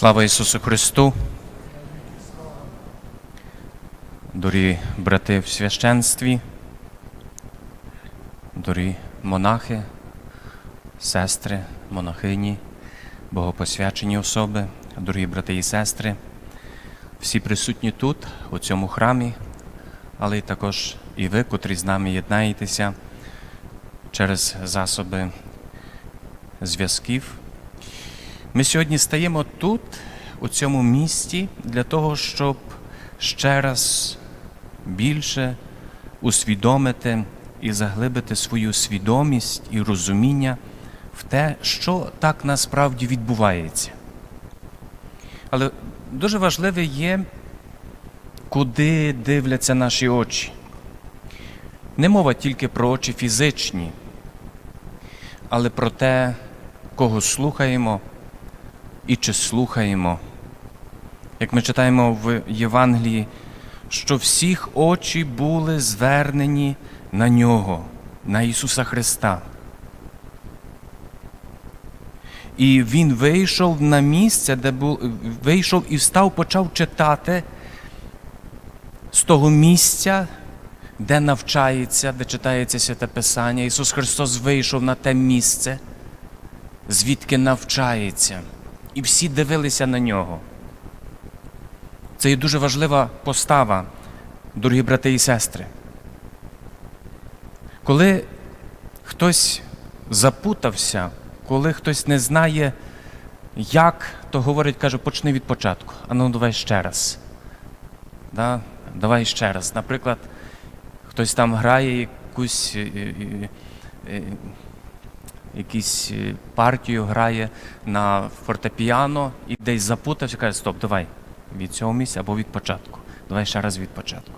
Слава Ісусу Христу! Дорогі брати в священстві, дорогі монахи, сестри, монахині, богопосвячені особи, дорогі брати і сестри, всі присутні тут, у цьому храмі, але й також і ви, котрі з нами єднаєтеся через засоби зв'язків. Ми сьогодні стаємо тут, у цьому місті, для того, щоб ще раз більше усвідомити і заглибити свою свідомість і розуміння в те, що так насправді відбувається. Але дуже важливе є, куди дивляться наші очі. Не мова тільки про очі фізичні, але про те, кого слухаємо і чи слухаємо. Як ми читаємо в Євангелії, що всіх очі були звернені на нього, на Ісуса Христа. І Він вийшов на місце, де був, вийшов і встав, почав читати з того місця, де навчається, де читається Святе Писання. Ісус Христос вийшов на те місце, звідки навчається. І всі дивилися на нього. Це є дуже важлива постава, дорогі брати і сестри. Коли хтось запутався, коли хтось не знає, як, то говорить, каже, почни від початку. А ну давай ще раз. Да? Давай ще раз. Наприклад, хтось там грає якусь. Якусь е, партію грає на фортепіано і десь запутався, каже, стоп, давай від цього місця або від початку. Давай ще раз від початку.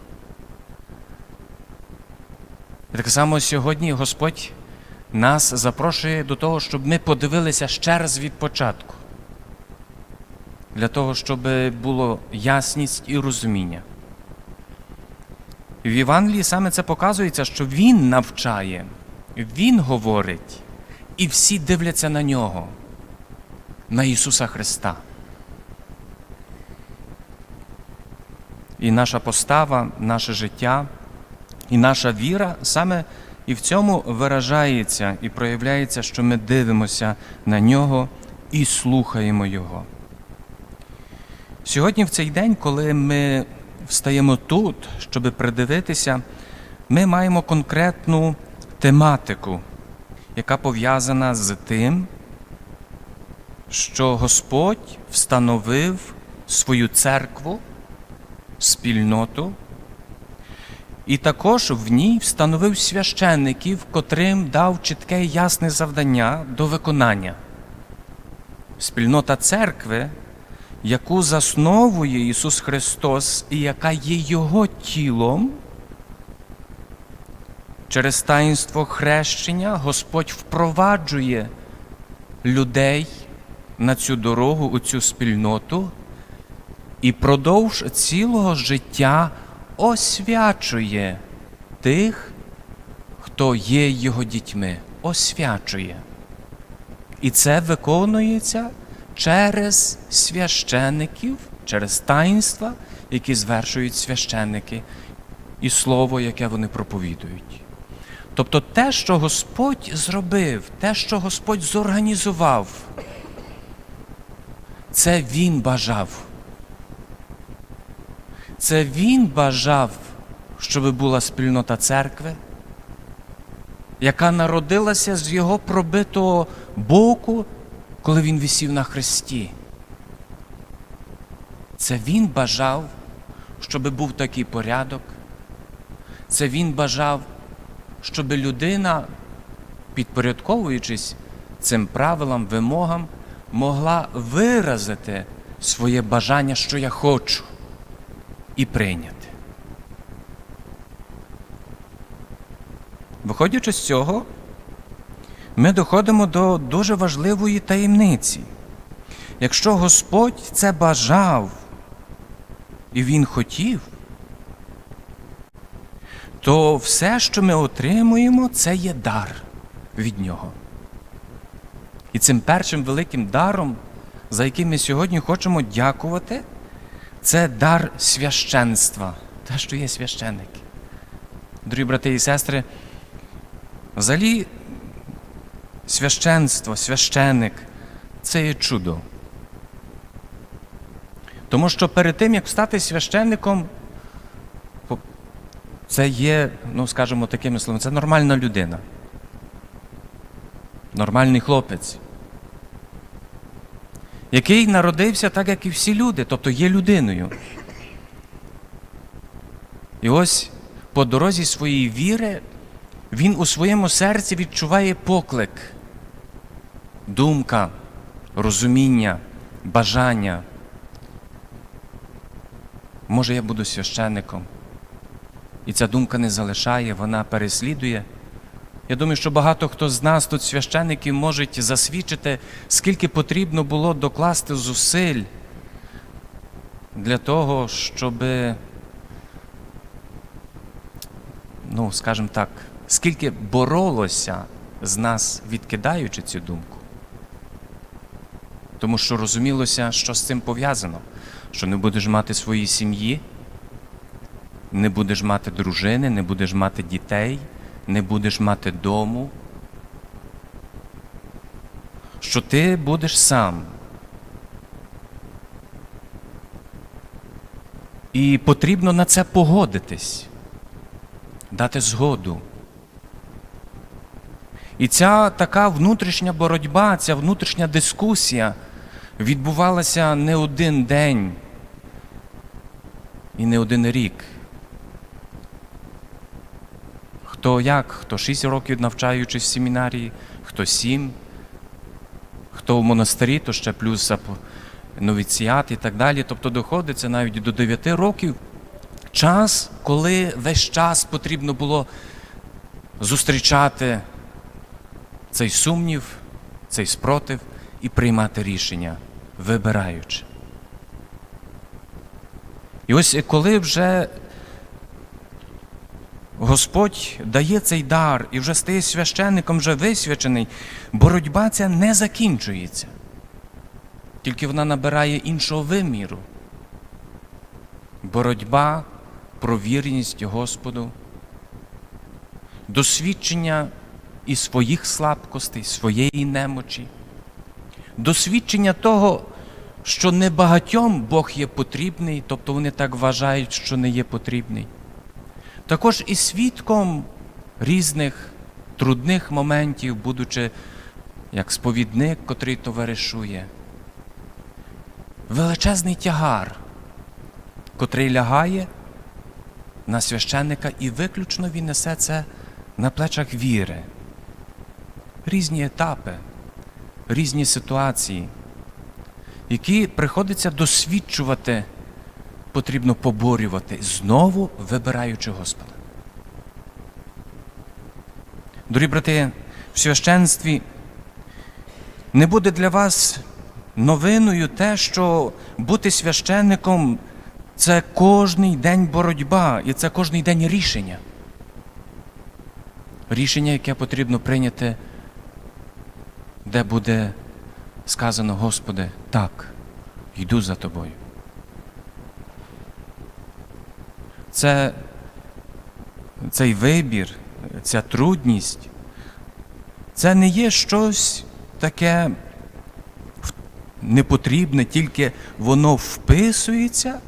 І так само сьогодні Господь нас запрошує до того, щоб ми подивилися ще раз від початку. Для того, щоб було ясність і розуміння. В Євангелії саме це показується, що Він навчає, Він говорить, і всі дивляться на нього, на Ісуса Христа. І наша постава, наше життя і наша віра саме і в цьому виражається і проявляється, що ми дивимося на нього і слухаємо Його. Сьогодні, в цей день, коли ми встаємо тут, щоб придивитися, ми маємо конкретну тематику, яка пов'язана з тим, що Господь встановив свою церкву, спільноту, і також в ній встановив священників, котрим дав чітке і ясне завдання до виконання. Спільнота церкви, яку засновує Ісус Христос і яка є Його тілом. Через таїнство хрещення Господь впроваджує людей на цю дорогу, у цю спільноту, і продовж цілого життя освячує тих, хто є його дітьми, освячує. І це виконується через священиків, через таїнства, які звершують священники, і слово, яке вони проповідують. Тобто те, що Господь зробив, те, що Господь зорганізував, це Він бажав. Це Він бажав, щоб була спільнота церкви, яка народилася з його пробитого боку, коли він висів на хресті. Це Він бажав, щоб був такий порядок. Це Він бажав, щоб людина, підпорядковуючись цим правилам, вимогам, могла виразити своє бажання, що я хочу, і прийняти. Виходячи з цього, ми доходимо до дуже важливої таємниці. Якщо Господь це бажав і Він хотів, то все, що ми отримуємо, це є дар від Нього. І цим першим великим даром, за яким ми сьогодні хочемо дякувати, це дар священства, те, що є священники. Дорогі брати і сестри, взагалі священство, священник це є чудо. Тому що перед тим, як стати священником, це є, ну скажімо такими словами, це нормальна людина. Нормальний хлопець, який народився так, як і всі люди, тобто є людиною. І ось по дорозі своєї віри він у своєму серці відчуває поклик, думка, розуміння, бажання. Може, я буду священником. І ця думка не залишає, вона переслідує. Я думаю, що багато хто з нас тут священників можуть засвідчити, скільки потрібно було докласти зусиль для того, щоб, ну, скажімо так, скільки боролося з нас, відкидаючи цю думку. Тому що розумілося, що з цим пов'язано, що не будеш мати своїй сім'ї, не будеш мати дружини, не будеш мати дітей, не будеш мати дому, що ти будеш сам. І потрібно на це погодитись, дати згоду. І ця така внутрішня боротьба, ця внутрішня дискусія відбувалася не один день і не один рік. Хто як, хто шість років навчаючись в семінарії, хто сім, хто в монастирі, то ще плюс новіціат і так далі. Тобто доходиться навіть до 9 років. Час, коли весь час потрібно було зустрічати цей сумнів, цей спротив і приймати рішення, вибираючи. І ось коли вже Господь дає цей дар і вже стає священником, вже висвячений, боротьба ця не закінчується. Тільки вона набирає іншого виміру. Боротьба про вірність Господу, досвідчення і своїх слабкостей, своєї немочі, досвідчення того, що небагатьом Бог є потрібний, тобто вони так вважають, що не є потрібний. Також і свідком різних трудних моментів, будучи як сповідник, котрий товаришує. Величезний тягар, котрий лягає на священника, і виключно він несе це на плечах віри. Різні етапи, різні ситуації, які приходиться досвідчувати потрібно поборювати, знову вибираючи Господа. Дорогі брати, в священстві не буде для вас новиною те, що бути священником це кожний день боротьба і це кожний день рішення. Рішення, яке потрібно прийняти, де буде сказано, Господи, так, йду за тобою. Це, цей вибір, ця трудність, це не є щось таке непотрібне, тільки воно вписується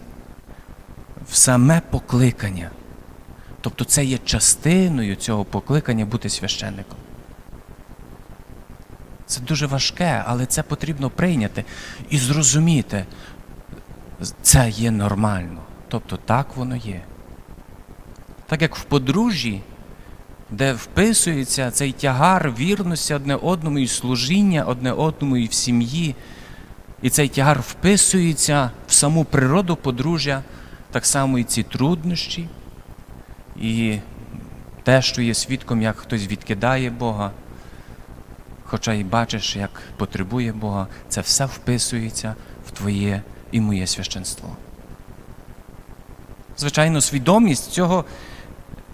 в саме покликання. Тобто це є частиною цього покликання бути священником. Це дуже важке, але це потрібно прийняти і зрозуміти. Це є нормально. Тобто так воно є. Так як в подружжі, де вписується цей тягар вірності одне одному і служіння одне одному і в сім'ї, і цей тягар вписується в саму природу подружжя, так само і ці труднощі, і те, що є свідком, як хтось відкидає Бога, хоча й бачиш, як потребує Бога, це все вписується в твоє і моє священство. Звичайно, свідомість цього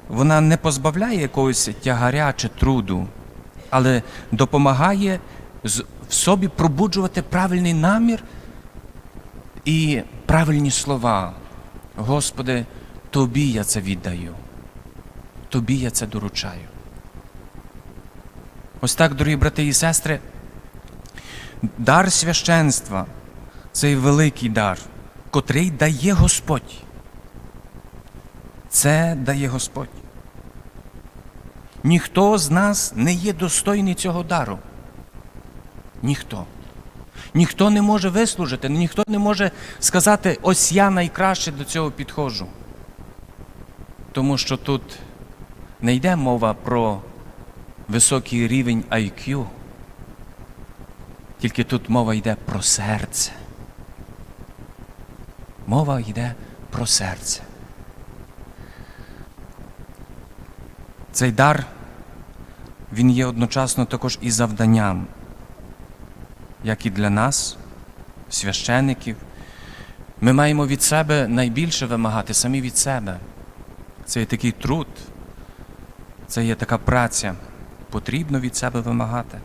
вона не позбавляє якогось тягаря чи труду, але допомагає в собі пробуджувати правильний намір і правильні слова. Господи, Тобі я це віддаю, Тобі я це доручаю. Ось так, дорогі брати і сестри, дар священства цей великий дар, котрий дає Господь. Це дає Господь. Ніхто з нас не є достойний цього дару. Ніхто. Ніхто не може вислужити, ніхто не може сказати, ось я найкраще до цього підходжу. Тому що тут не йде мова про високий рівень IQ, тільки тут мова йде про серце. Мова йде про серце. Цей дар, він є одночасно також і завданням, як і для нас, священиків. Ми маємо від себе найбільше вимагати самі від себе. Це є такий труд, це є така праця. Потрібно від себе вимагати.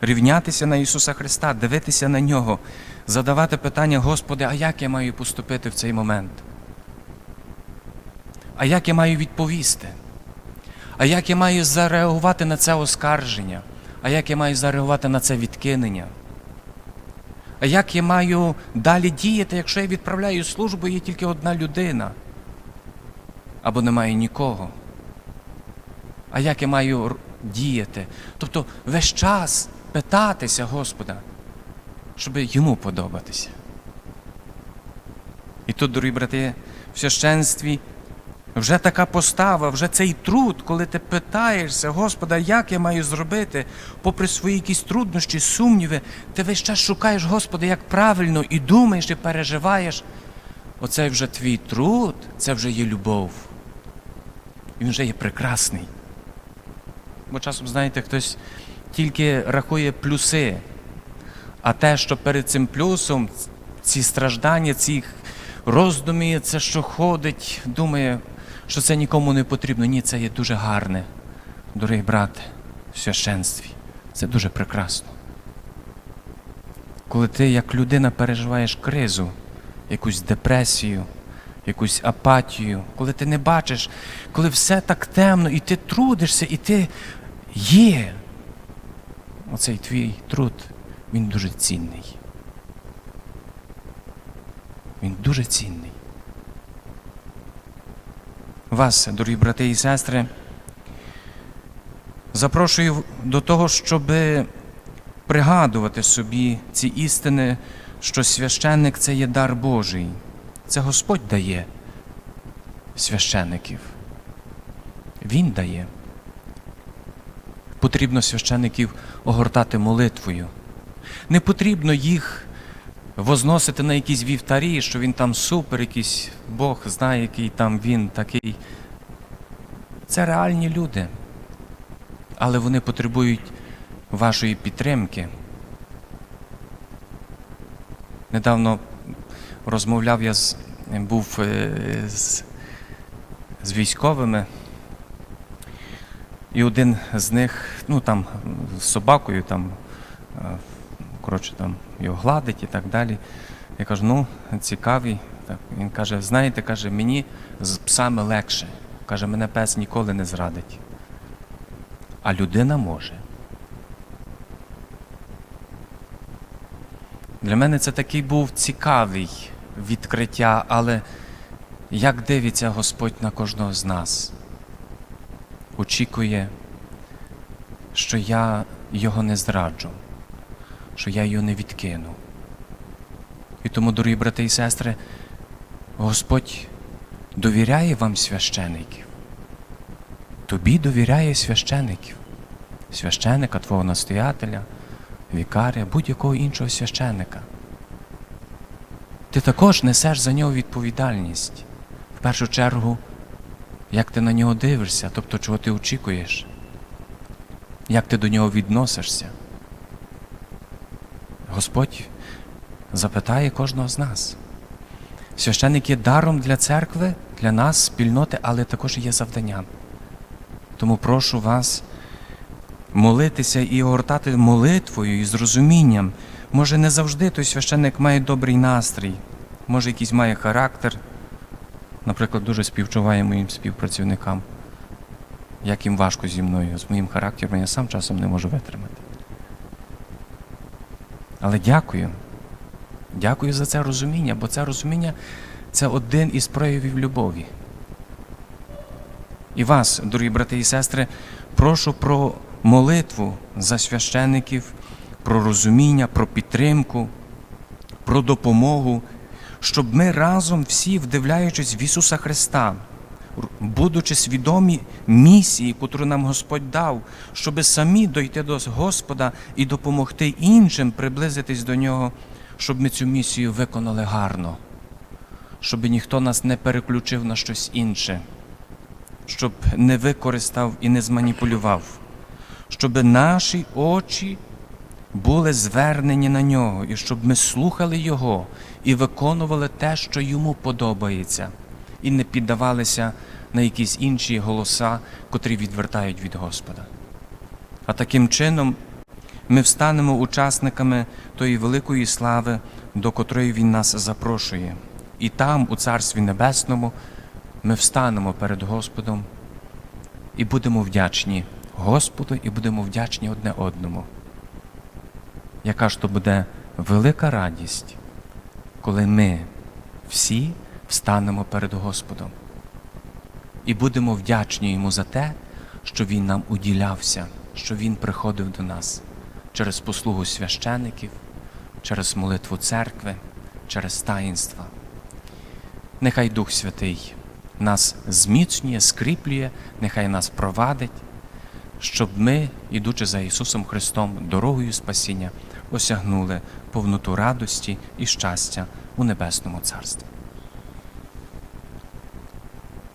Рівнятися на Ісуса Христа, дивитися на Нього, задавати питання, Господи, а як я маю поступити в цей момент? А як я маю відповісти? А як я маю зареагувати на це оскарження? А як я маю зареагувати на це відкинення? А як я маю далі діяти, якщо я відправляю службу, є тільки одна людина? Або немає нікого? А як я маю діяти? Тобто весь час питатися Господа, щоб йому подобатися. І тут, дорогі брати, в священстві вже така постава, вже цей труд, коли ти питаєшся, Господа, як я маю зробити, попри свої якісь труднощі, сумніви, ти весь час шукаєш Господа, як правильно, і думаєш, і переживаєш. Оце вже твій труд, це вже є любов. Він вже є прекрасний. Бо часом, знаєте, хтось тільки рахує плюси, а те, що перед цим плюсом, ці страждання, ці роздуми, це що ходить, думає, що це нікому не потрібно. Ні, це є дуже гарне, дорогий брате, в священстві. Це дуже прекрасно. Коли ти як людина переживаєш кризу, якусь депресію, якусь апатію, коли ти не бачиш, коли все так темно, і ти трудишся, і ти є. Оцей твій труд, він дуже цінний. Він дуже цінний. Вас, дорогі брати і сестри, запрошую до того, щоб пригадувати собі ці істини, що священник це є дар Божий. Це Господь дає священиків. Він дає. Потрібно священиків огортати молитвою. Не потрібно їх возносити на якісь вівтарі, що він там супер, якийсь Бог знає, який там він такий. Це реальні люди. Але вони потребують вашої підтримки. Недавно розмовляв я з був е, з, з військовими, і один з них, ну там з собакою, там, е, коротше, там його гладить і так далі. Я кажу, ну, цікавий. Так, він каже, знаєте, каже, мені з псами легше. Каже, мене пес ніколи не зрадить. А людина може. Для мене це такий був цікавий відкриття, але як дивиться Господь на кожного з нас, очікує, що я його не зраджу, що я його не відкину. І тому, дорогі брати і сестри, Господь довіряє вам священиків. Тобі довіряє священиків, священика, твого настоятеля, вікаря, будь-якого іншого священика. Ти також несеш за нього відповідальність. В першу чергу, як ти на нього дивишся, тобто чого ти очікуєш, як ти до нього відносишся. Господь запитає кожного з нас. Священник є даром для церкви, для нас, спільноти, але також є завданням. Тому прошу вас молитися і огортати молитвою і з розумінням. Може, не завжди той священник має добрий настрій, може, якийсь має характер. Наприклад, дуже співчуває моїм співпрацівникам. Як їм важко зі мною, з моїм характером я сам часом не можу витримати. Але дякую. Дякую за це розуміння, бо це розуміння це один із проявів любові. І вас, дорогі брати і сестри, прошу про молитву за священиків, про розуміння, про підтримку, про допомогу, щоб ми разом всі, вдивляючись в Ісуса Христа, будучи свідомі місії, яку нам Господь дав, щоб самі дойти до Господа і допомогти іншим приблизитись до Нього, щоб ми цю місію виконали гарно, щоб ніхто нас не переключив на щось інше, щоб не використав і не зманіпулював, щоб наші очі були звернені на нього, і щоб ми слухали Його і виконували те, що йому подобається, і не піддавалися на якісь інші голоса, котрі відвертають від Господа. А таким чином ми встанемо учасниками тої великої слави, до котрої Він нас запрошує. І там, у Царстві Небесному, ми встанемо перед Господом і будемо вдячні Господу, і будемо вдячні одне одному. Яка ж то буде велика радість, коли ми всі встанемо перед Господом і будемо вдячні Йому за те, що Він нам уділявся, що Він приходив до нас через послугу священиків, через молитву церкви, через таїнства. Нехай Дух Святий нас зміцнює, скріплює, нехай нас провадить, щоб ми, ідучи за Ісусом Христом, дорогою спасіння, осягнули повноту радості і щастя у Небесному Царстві.